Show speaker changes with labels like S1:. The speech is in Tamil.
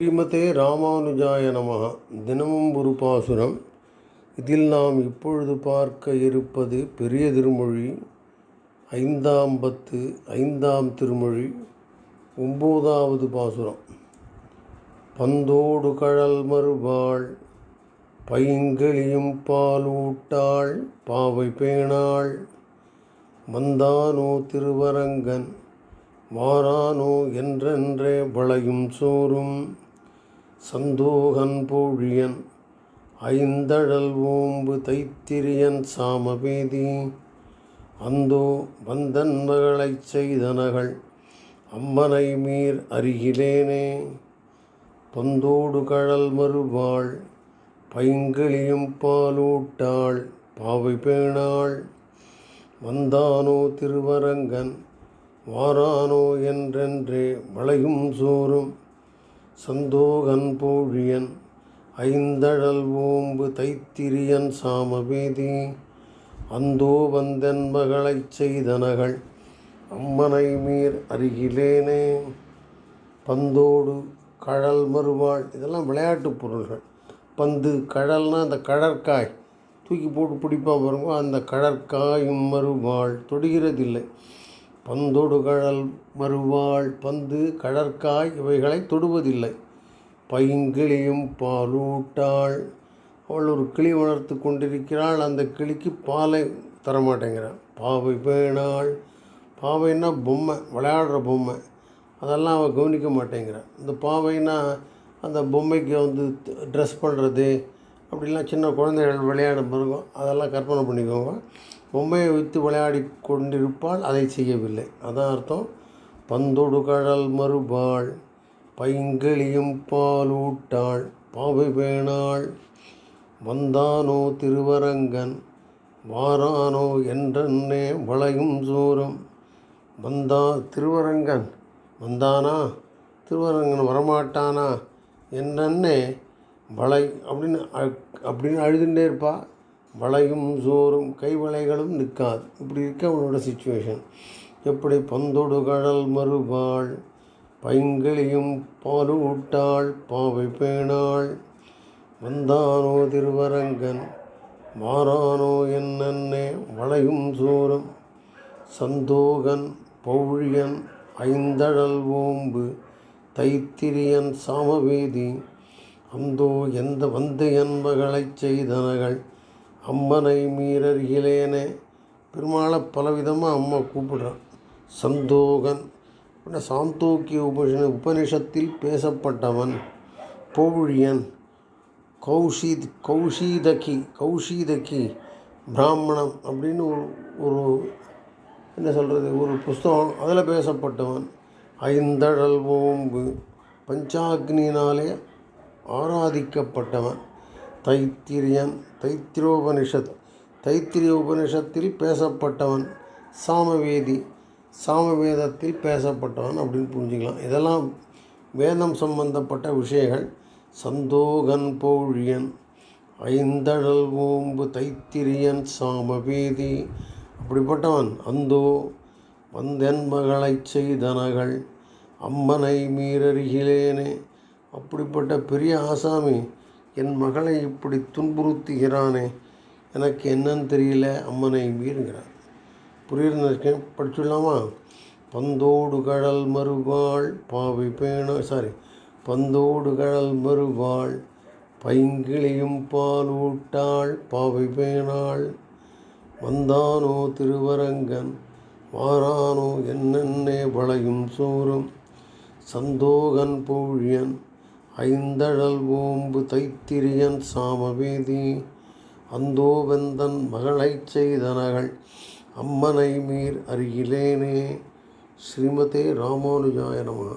S1: ஸ்ரீமதே ராமானுஜாய நமக. தினமும் ஒரு பாசுரம். இதில் நாம் இப்பொழுது பார்க்க இருப்பது பெரிய திருமொழி ஐந்தாம் பத்து ஐந்தாம் திருமொழி ஒம்போதாவது பாசுரம். பந்தோடு கழல் மறுபாள் பைங்கிளியும் பாலூட்டாள் பாவை பேணாள். மந்தானோ திருவரங்கன் மாறானோ என்றென்றே வளையும் சோறும். சந்தோகன் பூழியன் ஐந்தழல் ஓம்பு தைத்திரியன் சாமபேதி. அந்தோ வந்தன் மகளைச் செய்தனகள் அம்மனை மீர் அருகிலேனே. பந்தோடு கழல் மறுவாள் பைங்கிளியும் பாலூட்டாள் பாவை பேணாள். வந்தானோ திருவரங்கன் வாரானோ என்றென்றே வளையும் சோறும். சந்தோகன் போழியன் ஐந்தழல் ஓம்பு தைத்திரியன் சாமவேதி அந்தோ வந்தன் மகளைச் செய்தனகள் அம்மனை மீர் அருகிலேனே. பந்தோடு கழல் மறுவாள் இதெல்லாம் விளையாட்டு பொருள்கள். பந்து கழல்னா அந்த கடற்காய். தூக்கி போட்டு பிடிப்பா பாருங்க அந்த கடற்காயும் மறுவாள் தொடுகிறதில்லை. பந்தொடுகழல் மறுவாள் பந்து கடற்காய் இவைகளை தொடுவதில்லை. பைங்கிளியும் பாலூட்டாள். அவள் ஒரு கிளி வளர்த்து கொண்டிருக்கிறாள். அந்த கிளிக்கு பாலை தரமாட்டேங்கிறான் பாவை பேணாள். பாவைன்னா பொம்மை விளையாடுற பொம்மை. அதெல்லாம் அவள் கவனிக்க மாட்டேங்கிறான் இந்த பாவைனா அந்த பொம்மைக்கு வந்து ட்ரெஸ் பண்ணுறது அப்படிலாம் சின்ன குழந்தைகள் விளையாடும் பிறகும் அதெல்லாம் கற்பனை பண்ணிக்கோங்க. பொம்மையை வைத்து விளையாடி கொண்டிருப்பாள் அதை செய்யவில்லை. அதான் அர்த்தம். பந்தொடு கடல் மறுபாள் பைங்கிளியும் பாலூட்டாள் பாவை பேணாள். வந்தானோ திருவரங்கன் வாரானோ என்றென்னே வளையும் சோரம். வந்தா திருவரங்கன் வந்தானா? திருவரங்கன் வரமாட்டானா? என்றே வளை அப்படின்னு அப்படின்னு அழுதுகிட்டே இருப்பா. வளையும் சோறும் கைவளைகளும் நிற்காது. இப்படி இருக்க அவனோட சுச்சுவேஷன் எப்படி பந்தொடு கடல் மறுபாள் பைங்கிளியும் பாலூட்டாள் பாவை பேணாள். வந்தானோ திருவரங்கன் மாறானோ என்னன்னே வளையும் சோறும் சந்தோகன் பௌழியன் ஐந்தழல் ஓம்பு தைத்திரியன் சாமவேதி அந்தோ எந்த வந்து என் மகளைச் செய்தனகள். அம்மனை மீறருகிலேனே பெருமாளை பலவிதமாக அம்மா கூப்பிடுறான். சந்தோகன். அப்படின்னா சாந்தோக்கிய உபனிஷ உபனிஷத்தில் பேசப்பட்டவன் பௌழியன். கௌஷீத் கௌஷீதகி கௌஷீதகி பிராமணம் அப்படின்னு ஒரு ஒரு என்ன சொல்கிறது ஒரு புஸ்தகம் அதில் பேசப்பட்டவன். ஐந்தழல் ஓம்பு. பஞ்சாக்னினாலே ஆராதிக்கப்பட்டவன். தைத்திரியன் தைத்திரோபனிஷத். தைத்திரிய உபனிஷத்தில் பேசப்பட்டவன் சாமவேதி சாமவேதத்தில் பேசப்பட்டவன் அப்படின்னு புரிஞ்சுக்கலாம். இதெல்லாம் வேதம் சம்பந்தப்பட்ட விஷயங்கள். சந்தோகன் பௌழியன் ஐந்தழல் ஓம்பு தைத்திரியன் சாமவேதி. அப்படிப்பட்டவன் அந்தோ வந்தென் மகளைச் செய்தனகள் அம்மனை மீறருகிலேனே. அப்படிப்பட்ட பெரிய ஆசாமி என் மகளை இப்படி துன்புறுத்துகிறானே எனக்கு என்னன்னு தெரியல அம்மனை மீறுகிறார். புரியுதுன்னு படிச்சுடலாமா? பந்தோடு கழல் மறுவாள் பாவை பேணா சாரி பந்தோடு கழல் மறுவாள் பைங்கிளியும் பாலூட்டாள் பாவை பேணாள். வந்தானோ திருவரங்கன் வாரானோ என்னென்னே வளையும் சோறும் சந்தோகன் பூழியன் ஐந்தழல் ஓம்பு தைத்திரியன் சாமவேதி அந்தோ வெந்தன் மகளைச் செய்தனகள் அம்மனை மீர் அருகிலேனே. ஸ்ரீமதே ராமானுஜாய நம.